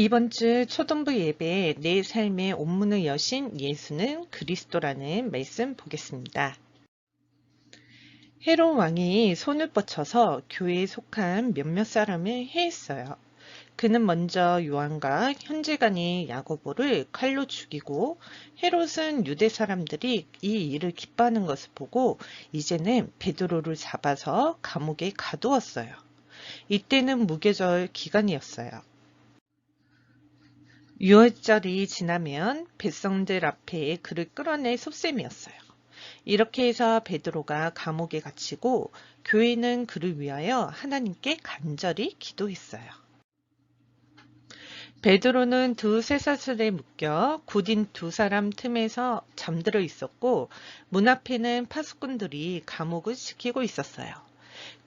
이번 주 초등부 예배 내 삶의 온문을 여신 예수는 그리스도라는 말씀 보겠습니다. 헤롯 왕이 손을 뻗쳐서 교회에 속한 몇몇 사람을 해했어요. 그는 먼저 요한과 현재간의 야고보를 칼로 죽이고 헤롯은 유대 사람들이 이 일을 기뻐하는 것을 보고 이제는 베드로를 잡아서 감옥에 가두었어요. 이때는 무계절 기간이었어요. 6월절이 지나면 백성들 앞에 그를 끌어낼 속셈이었어요. 이렇게 해서 베드로가 감옥에 갇히고 교회는 그를 위하여 하나님께 간절히 기도했어요. 베드로는 두 쇠사슬에 묶여 굳인 두 사람 틈에서 잠들어 있었고 문 앞에는 파수꾼들이 감옥을 지키고 있었어요.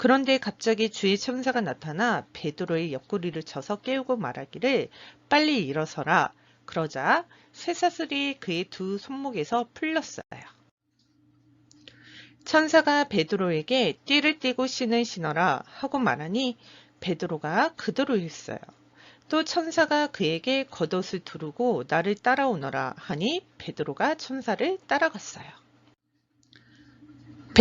그런데 갑자기 주의 천사가 나타나 베드로의 옆구리를 쳐서 깨우고 말하기를 빨리 일어서라. 그러자 쇠사슬이 그의 두 손목에서 풀렸어요. 천사가 베드로에게 띠를 띠고 신을 신어라 하고 말하니 베드로가 그대로 했어요. 또 천사가 그에게 겉옷을 두르고 나를 따라오너라 하니 베드로가 천사를 따라갔어요.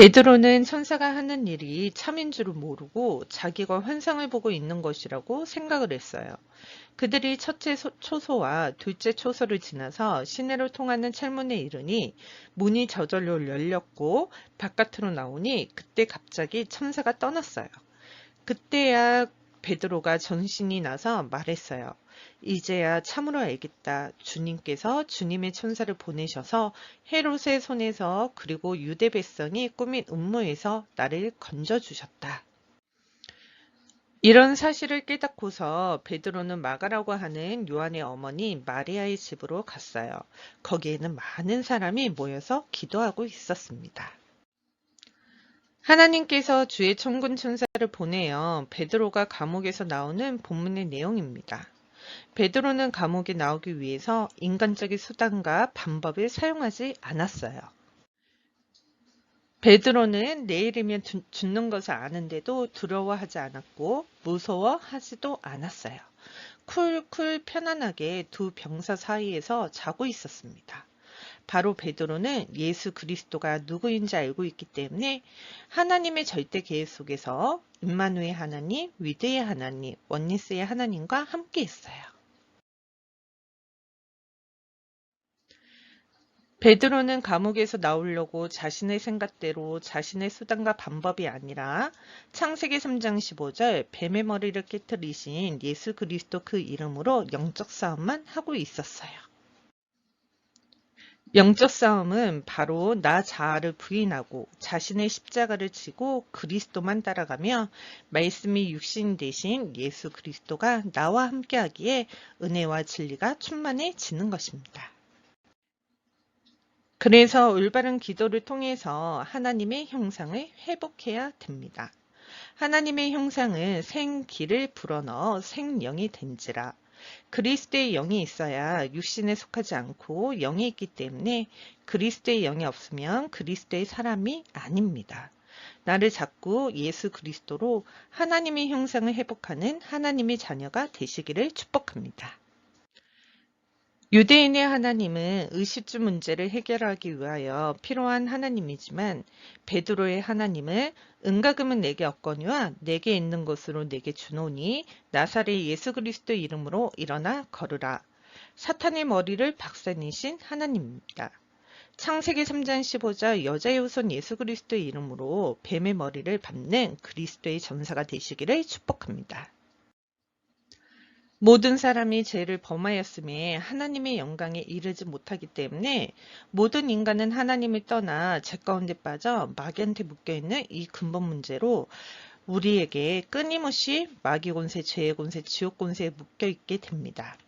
베드로는 천사가 하는 일이 참인 줄을 모르고 자기가 환상을 보고 있는 것이라고 생각을 했어요. 그들이 첫째 초소와 둘째 초소를 지나서 시내로 통하는 철문에 이르니 문이 저절로 열렸고 바깥으로 나오니 그때 갑자기 천사가 떠났어요. 그때야 베드로가 전신이 나서 말했어요. 이제야 참으로 알겠다. 주님께서 주님의 천사를 보내셔서 헤롯의 손에서 그리고 유대 백성이 꾸민 음모에서 나를 건져주셨다. 이런 사실을 깨닫고서 베드로는 마가라고 하는 요한의 어머니 마리아의 집으로 갔어요. 거기에는 많은 사람이 모여서 기도하고 있었습니다. 하나님께서 주의 천군 천사를 보내어 베드로가 감옥에서 나오는 본문의 내용입니다. 베드로는 감옥에 나오기 위해서 인간적인 수단과 방법을 사용하지 않았어요. 베드로는 내일이면 죽는 것을 아는데도 두려워하지 않았고 무서워하지도 않았어요. 쿨쿨 편안하게 두 병사 사이에서 자고 있었습니다. 바로 베드로는 예수 그리스도가 누구인지 알고 있기 때문에 하나님의 절대 계획 속에서 임마누의 하나님, 위드의 하나님, 원니스의 하나님과 함께 했어요. 베드로는 감옥에서 나오려고 자신의 생각대로 자신의 수단과 방법이 아니라 창세기 3장 15절 뱀의 머리를 깨뜨리신 예수 그리스도 그 이름으로 영적 싸움만 하고 있었어요. 영적 싸움은 바로 나 자아를 부인하고 자신의 십자가를 지고 그리스도만 따라가며 말씀이 육신 대신 예수 그리스도가 나와 함께하기에 은혜와 진리가 충만해지는 것입니다. 그래서 올바른 기도를 통해서 하나님의 형상을 회복해야 됩니다. 하나님의 형상은 생기를 불어넣어 생령이 된지라. 그리스도의 영이 있어야 육신에 속하지 않고 영이 있기 때문에 그리스도의 영이 없으면 그리스도의 사람이 아닙니다. 나를 자꾸 예수 그리스도로 하나님의 형상을 회복하는 하나님의 자녀가 되시기를 축복합니다. 유대인의 하나님은 의식주 문제를 해결하기 위하여 필요한 하나님이지만 베드로의 하나님은 은가금은 내게 없거니와 내게 있는 것으로 내게 주노니 나사렛 예수 그리스도 이름으로 일어나 걸으라. 사탄의 머리를 박사니신 하나님입니다. 창세기 3장 15절 여자의 후손 예수 그리스도 이름으로 뱀의 머리를 밟는 그리스도의 전사가 되시기를 축복합니다. 모든 사람이 죄를 범하였음에 하나님의 영광에 이르지 못하기 때문에 모든 인간은 하나님을 떠나 죄 가운데 빠져 마귀한테 묶여있는 이 근본 문제로 우리에게 끊임없이 마귀 권세, 죄의 권세, 지옥 권세에 묶여있게 됩니다.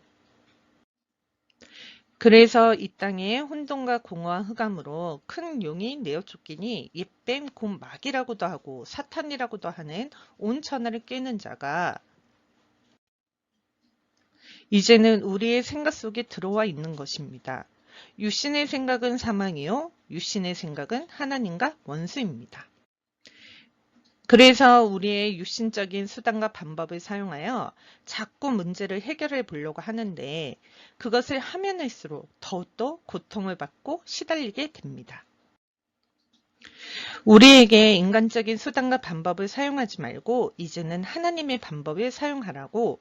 그래서 이 땅에 혼돈과 공허와 흑암으로 큰 용이 내어 쫓기니 이뱀 곰 마귀라고도 하고 사탄이라고도 하는 온 천하를 깨는 자가 이제는 우리의 생각 속에 들어와 있는 것입니다. 유신의 생각은 사망이요. 유신의 생각은 하나님과 원수입니다. 그래서 우리의 육신적인 수단과 방법을 사용하여 자꾸 문제를 해결해 보려고 하는데 그것을 하면 할수록 더욱더 고통을 받고 시달리게 됩니다. 우리에게 인간적인 수단과 방법을 사용하지 말고 이제는 하나님의 방법을 사용하라고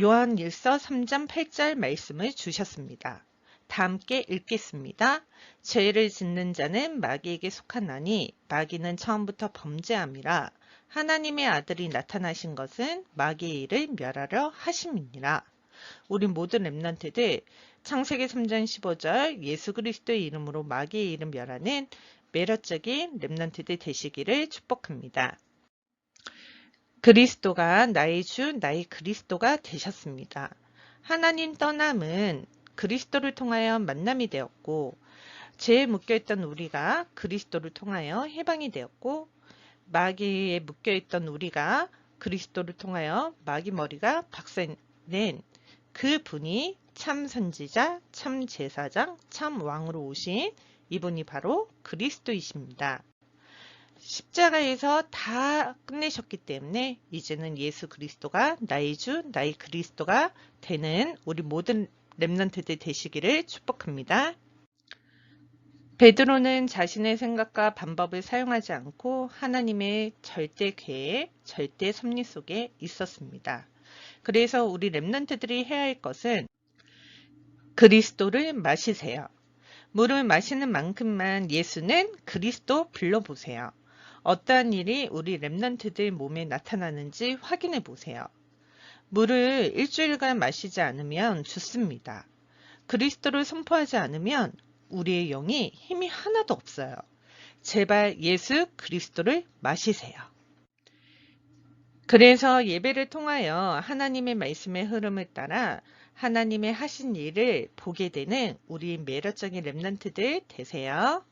요한 1서 3장 8절 말씀을 주셨습니다. 다 함께 읽겠습니다. 죄를 짓는 자는 마귀에게 속하나니 마귀는 처음부터 범죄함이라 하나님의 아들이 나타나신 것은 마귀의 일을 멸하려 하심이니라. 우리 모든 랩런트들 창세기 3장 15절 예수 그리스도의 이름으로 마귀의 이름 멸하는 매력적인 랩런트들 되시기를 축복합니다. 그리스도가 나의 주, 나의 그리스도가 되셨습니다. 하나님 떠남은 그리스도를 통하여 만남이 되었고 죄에 묶여있던 우리가 그리스도를 통하여 해방이 되었고 마귀에 묶여있던 우리가 그리스도를 통하여 마귀 머리가 박살낸 그 분이 참 선지자, 참 제사장, 참 왕으로 오신 이분이 바로 그리스도이십니다. 십자가에서 다 끝내셨기 때문에 이제는 예수 그리스도가 나의 주, 나의 그리스도가 되는 우리 모든 랩런트들 되시기를 축복합니다. 베드로는 자신의 생각과 방법을 사용하지 않고 하나님의 절대 계획, 절대 섭리 속에 있었습니다. 그래서 우리 랩런트들이 해야 할 것은 그리스도를 마시세요. 물을 마시는 만큼만 예수는 그리스도 불러보세요. 어떠한 일이 우리 랩런트들 몸에 나타나는지 확인해 보세요. 물을 일주일간 마시지 않으면 죽습니다. 그리스도를 선포하지 않으면 우리의 영이 힘이 하나도 없어요. 제발 예수 그리스도를 마시세요. 그래서 예배를 통하여 하나님의 말씀의 흐름을 따라 하나님의 하신 일을 보게 되는 우리 매력적인 랩런트들 되세요.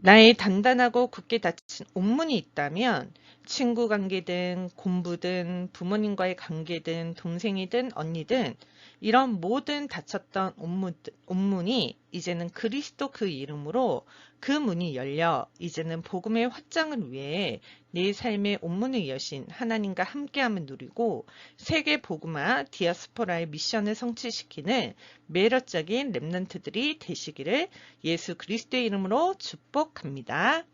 나의 단단하고 굳게 닫힌 온문이 있다면 친구 관계든 공부든 부모님과의 관계든 동생이든 언니든 이런 모든 닫혔던 온문, 온문이 이제는 그리스도 그 이름으로 그 문이 열려 이제는 복음의 확장을 위해 내 삶의 온문을 여신 하나님과 함께함을 누리고 세계 복음화 디아스포라의 미션을 성취시키는 매력적인 랩런트들이 되시기를 예수 그리스도의 이름으로 축복합니다.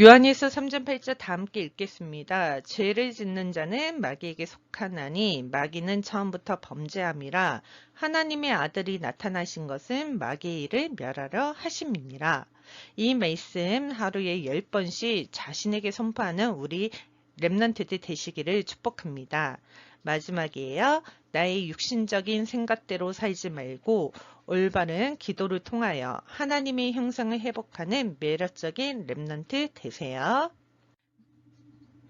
요한일서 3장 8절 다 함께 읽겠습니다. 죄를 짓는 자는 마귀에게 속하나니 마귀는 처음부터 범죄함이라 하나님의 아들이 나타나신 것은 마귀의 일을 멸하려 하심이니라. 이 말씀 하루에 10번씩 자신에게 선포하는 우리 랩런트들 되시기를 축복합니다. 마지막이에요. 나의 육신적인 생각대로 살지 말고 올바른 기도를 통하여 하나님의 형상을 회복하는 매력적인 랩런트 되세요.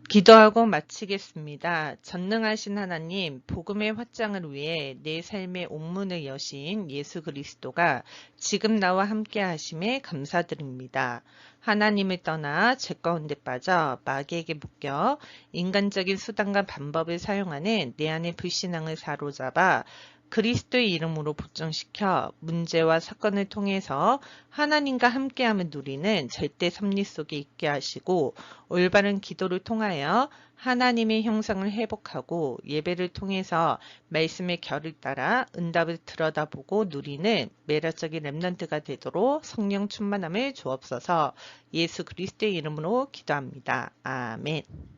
기도하고 마치겠습니다. 전능하신 하나님, 복음의 확장을 위해 내 삶의 옥문을 여신 예수 그리스도가 지금 나와 함께 하심에 감사드립니다. 하나님을 떠나 죄 가운데 빠져 마귀에게 묶여 인간적인 수단과 방법을 사용하는 내 안의 불신앙을 사로잡아 그리스도의 이름으로 보정시켜 문제와 사건을 통해서 하나님과 함께함을 누리는 절대 섭리 속에 있게 하시고 올바른 기도를 통하여 하나님의 형상을 회복하고 예배를 통해서 말씀의 결을 따라 응답을 들여다보고 누리는 매력적인 랩런트가 되도록 성령 충만함을 주옵소서 예수 그리스도의 이름으로 기도합니다. 아멘.